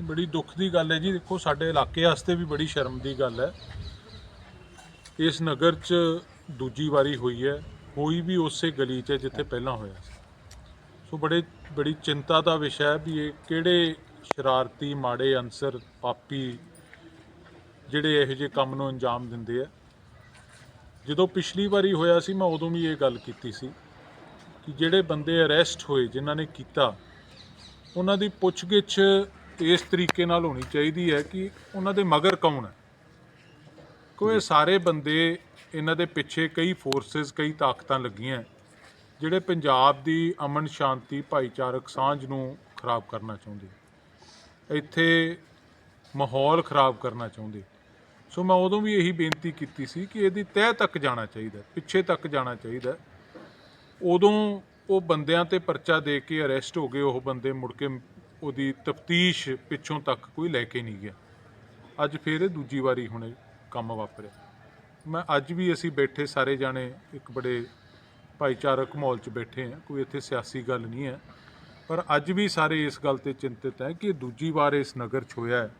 ਬੜੀ ਦੁੱਖ ਦੀ ਗੱਲ ਹੈ ਜੀ। ਦੇਖੋ, ਸਾਡੇ ਇਲਾਕੇ ਵਾਸਤੇ ਵੀ ਬੜੀ ਸ਼ਰਮ ਦੀ ਗੱਲ ਹੈ। ਇਸ ਨਗਰ 'ਚ ਦੂਜੀ ਵਾਰੀ ਹੋਈ ਹੈ। ਹੋਈ ਵੀ ਉਸੇ ਗਲੀ 'ਚ ਜਿੱਥੇ ਪਹਿਲਾਂ ਹੋਇਆ ਸੀ। ਸੋ ਬੜੇ, ਬੜੀ ਚਿੰਤਾ ਦਾ ਵਿਸ਼ਾ ਹੈ ਵੀ ਇਹ ਕਿਹੜੇ ਸ਼ਰਾਰਤੀ ਮਾੜੇ ਅਨਸਰ, ਪਾਪੀ ਜਿਹੜੇ ਇਹੋ ਜਿਹੇ ਕੰਮ ਨੂੰ ਅੰਜਾਮ ਦਿੰਦੇ ਆ। ਜਦੋਂ ਪਿਛਲੀ ਵਾਰੀ ਹੋਇਆ ਸੀ, ਮੈਂ ਉਦੋਂ ਵੀ ਇਹ ਗੱਲ ਕੀਤੀ ਸੀ ਕਿ ਜਿਹੜੇ ਬੰਦੇ ਅਰੈਸਟ ਹੋਏ, ਜਿਨ੍ਹਾਂ ਨੇ ਕੀਤਾ, ਉਹਨਾਂ ਦੀ ਪੁੱਛਗਿੱਛ ਇਸ ਤਰੀਕੇ ਨਾਲ ਹੋਣੀ ਚਾਹੀਦੀ ਹੈ ਕਿ ਉਹਨਾਂ ਦੇ ਮਗਰ ਕੌਣ ਹੈ? ਕਿਉਂ ਇਹ ਸਾਰੇ ਬੰਦੇ ਇਹਨਾਂ ਦੇ ਪਿੱਛੇ ਕਈ ਫੋਰਸਸ ਕਈ ਤਾਕਤਾਂ ਲੱਗੀਆਂ ਜਿਹੜੇ ਪੰਜਾਬ ਦੀ ਅਮਨ ਸ਼ਾਂਤੀ, ਭਾਈਚਾਰਕ ਸਾਂਝ ਨੂੰ ਖਰਾਬ ਕਰਨਾ ਚਾਹੁੰਦੇ ਇੱਥੇ ਮਾਹੌਲ ਖਰਾਬ ਕਰਨਾ ਚਾਹੁੰਦੇ ਸੋ ਮੈਂ ਉਦੋਂ ਵੀ ਇਹੀ ਬੇਨਤੀ ਕੀਤੀ ਸੀ ਕਿ ਇਹਦੀ ਤਹਿ ਤੱਕ ਜਾਣਾ ਚਾਹੀਦਾ ਪਿੱਛੇ ਤੱਕ ਜਾਣਾ ਚਾਹੀਦਾ ਉਦੋਂ ਉਹ ਬੰਦਿਆਂ ਤੇ ਪਰਚਾ ਦੇ ਕੇ ਅਰੈਸਟ ਹੋ ਗਏ, ਉਹ ਬੰਦੇ ਮੁੜ ਕੇ ਉਹਦੀ ਤਫਤੀਸ਼ ਪਿੱਛੋਂ ਤੱਕ ਕੋਈ ਲੈ ਕੇ ਨਹੀਂ ਗਿਆ। ਅੱਜ ਫੇਰ ਇਹ ਦੂਜੀ ਵਾਰੀ ਹੁਣ ਕੰਮ ਵਾਪਰਿਆ। ਮੈਂ ਅੱਜ ਵੀ ਅਸੀਂ ਬੈਠੇ ਸਾਰੇ ਜਾਣੇ, ਇੱਕ ਬੜੇ ਭਾਈਚਾਰਕ ਮਾਹੌਲ 'ਚ ਬੈਠੇ ਹਾਂ, ਕੋਈ ਇੱਥੇ ਸਿਆਸੀ ਗੱਲ ਨਹੀਂ ਹੈ। ਪਰ ਅੱਜ ਵੀ ਸਾਰੇ ਇਸ ਗੱਲ ਤੇ ਚਿੰਤਿਤ ਹੈ ਕਿ ਦੂਜੀ ਵਾਰ ਇਸ ਨਗਰ 'ਚ ਹੋਇਆ ਹੈ।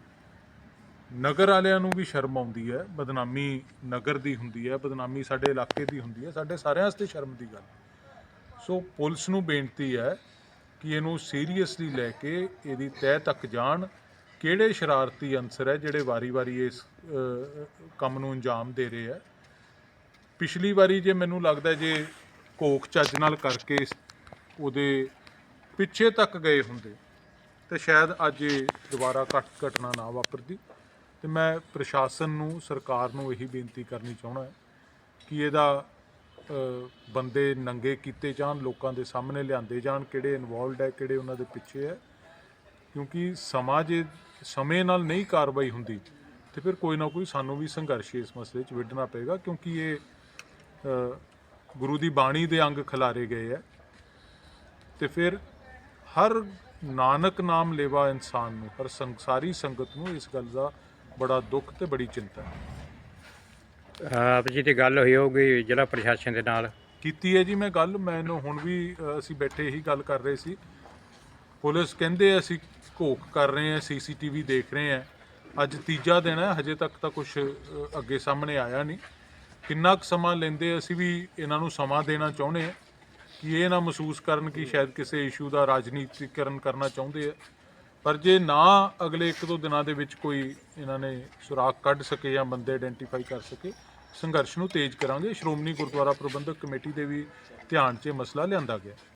ਨਗਰ ਵਾਲਿਆਂ ਨੂੰ ਵੀ ਸ਼ਰਮ ਆਉਂਦੀ ਹੈ, ਬਦਨਾਮੀ ਨਗਰ ਦੀ ਹੁੰਦੀ ਹੈ, ਬਦਨਾਮੀ ਸਾਡੇ ਇਲਾਕੇ ਦੀ ਹੁੰਦੀ ਹੈ, ਸਾਡੇ ਸਾਰਿਆਂ ਵਾਸਤੇ ਸ਼ਰਮ ਦੀ ਗੱਲ। ਸੋ ਪੁਲਿਸ ਨੂੰ ਬੇਨਤੀ ਹੈ ਕਿ ਇਹਨੂੰ ਸੀਰੀਅਸਲੀ ਲੈ ਕੇ ਇਹਦੀ ਤਹਿ ਤੱਕ ਜਾਣ ਕਿਹੜੇ ਸ਼ਰਾਰਤੀ ਅੰਸਰ ਹੈ ਜਿਹੜੇ ਵਾਰੀ-ਵਾਰੀ ਇਸ ਕੰਮ ਨੂੰ ਅੰਜਾਮ ਦੇ ਰਹੇ ਹੈ ਪਿਛਲੀ ਵਾਰੀ ਜੇ ਮੈਨੂੰ ਲੱਗਦਾ ਜੇ ਕੋਕ ਚੱਜ ਨਾਲ ਕਰਕੇ ਉਹਦੇ ਪਿੱਛੇ ਤੱਕ ਗਏ ਹੁੰਦੇ, ਤੇ ਸ਼ਾਇਦ ਅੱਜ ਇਹ ਦੁਬਾਰਾ ਘਟ ਘਟਨਾ ਨਾ ਵਾਪਰਦੀ। ਤੇ ਮੈਂ ਪ੍ਰਸ਼ਾਸਨ ਨੂੰ, ਸਰਕਾਰ ਨੂੰ ਇਹੀ ਬੇਨਤੀ ਕਰਨੀ ਚਾਹੁੰਦਾ ਕਿ ਇਹਦਾ ਬੰਦੇ ਨੰਗੇ ਕੀਤੇ ਜਾਣ, ਲੋਕਾਂ ਦੇ ਸਾਹਮਣੇ ਲਿਆਂਦੇ ਜਾਣ, ਕਿਹੜੇ ਇਨਵੋਲਡ ਹੈ, ਕਿਹੜੇ ਉਹਨਾਂ ਦੇ ਪਿੱਛੇ ਹੈ। ਕਿਉਂਕਿ ਸਮਾਂ ਜੇ ਸਮੇਂ ਨਾਲ ਨਹੀਂ ਕਾਰਵਾਈ ਹੁੰਦੀ ਤੇ ਫਿਰ ਕੋਈ ਨਾ ਕੋਈ ਸਾਨੂੰ ਵੀ ਸੰਘਰਸ਼ ਇਸ ਮਸਲੇ 'ਚ ਵਿੱਢਣਾ ਪਏਗਾ, ਕਿਉਂਕਿ ਇਹ ਗੁਰੂ ਦੀ ਬਾਣੀ ਦੇ ਅੰਗ ਖਿਲਾਰੇ ਗਏ ਹੈ। ਤੇ ਫਿਰ ਹਰ ਨਾਨਕ ਨਾਮ ਲੇਵਾ ਇਨਸਾਨ ਨੂੰ, ਹਰ ਸੰਸਾਰੀ ਸੰਗਤ ਨੂੰ ਇਸ ਗੱਲ ਦਾ ਬੜਾ ਦੁੱਖ ਤੇ ਬੜੀ ਚਿੰਤਾ ਹੈ। ਆਪ ਜੀ ਦੀ ਗੱਲ ਹੋਈ ਹੋਊਗੀ ਜ਼ਿਲ੍ਹਾ ਪ੍ਰਸ਼ਾਸਨ ਦੇ ਨਾਲ। ਕੀਤੀ ਹੈ ਜੀ ਮੈਂ ਗੱਲ ਮੈਨੂੰ ਹੁਣ ਵੀ ਅ, ਅਸੀਂ ਬੈਠੇ ਹੀ ਗੱਲ ਕਰ ਰਹੇ ਸੀ। ਪੁਲਿਸ ਕਹਿੰਦੇ ਅਸੀਂ ਘੋਖ ਕਰ ਰਹੇ ਹਾਂ ਸੀਸੀਟੀਵੀ ਦੇਖ ਰਹੇ ਹਾਂ। ਅੱਜ ਤੀਜਾ ਦਿਨ ਹੈ ਹਜੇ ਤੱਕ ਤਾਂ ਕੁਝ ਅੱਗੇ ਸਾਹਮਣੇ ਆਇਆ ਨਹੀਂ। ਕਿੰਨਾ ਕੁ ਸਮਾਂ ਲੈਂਦੇ ਅਸੀਂ ਵੀ ਇਹਨਾਂ ਨੂੰ ਸਮਾਂ ਦੇਣਾ ਚਾਹੁੰਦੇ ਹਾਂ ਕਿ ਇਹ ਨਾ ਮਹਿਸੂਸ ਕਰਨ ਕਿ ਸ਼ਾਇਦ ਕਿਸੇ ਇਸ਼ੂ ਦਾ ਰਾਜਨੀਤੀਕਰਨ ਕਰਨਾ ਚਾਹੁੰਦੇ ਆ। ਪਰ ਜੇ ਨਾ ਅਗਲੇ ਇੱਕ ਦੋ ਦਿਨਾਂ ਦੇ ਵਿੱਚ ਕੋਈ ਇਹਨਾਂ ਨੇ ਸੁਰਾਖ ਕੱਢ ਸਕੇ ਜਾਂ ਬੰਦੇ ਆਇਡੈਂਟੀਫਾਈ ਕਰ ਸਕੇ, ਸੰਘਰਸ਼ ਨੂੰ ਤੇਜ਼ ਕਰਾਂਗੇ। ਸ਼੍ਰੋਮਣੀ ਗੁਰਦੁਆਰਾ ਪ੍ਰਬੰਧਕ ਕਮੇਟੀ ਦੇ ਵੀ ਧਿਆਨ 'ਚ ਇਹ ਮਸਲਾ ਲਿਆਂਦਾ ਗਿਆ।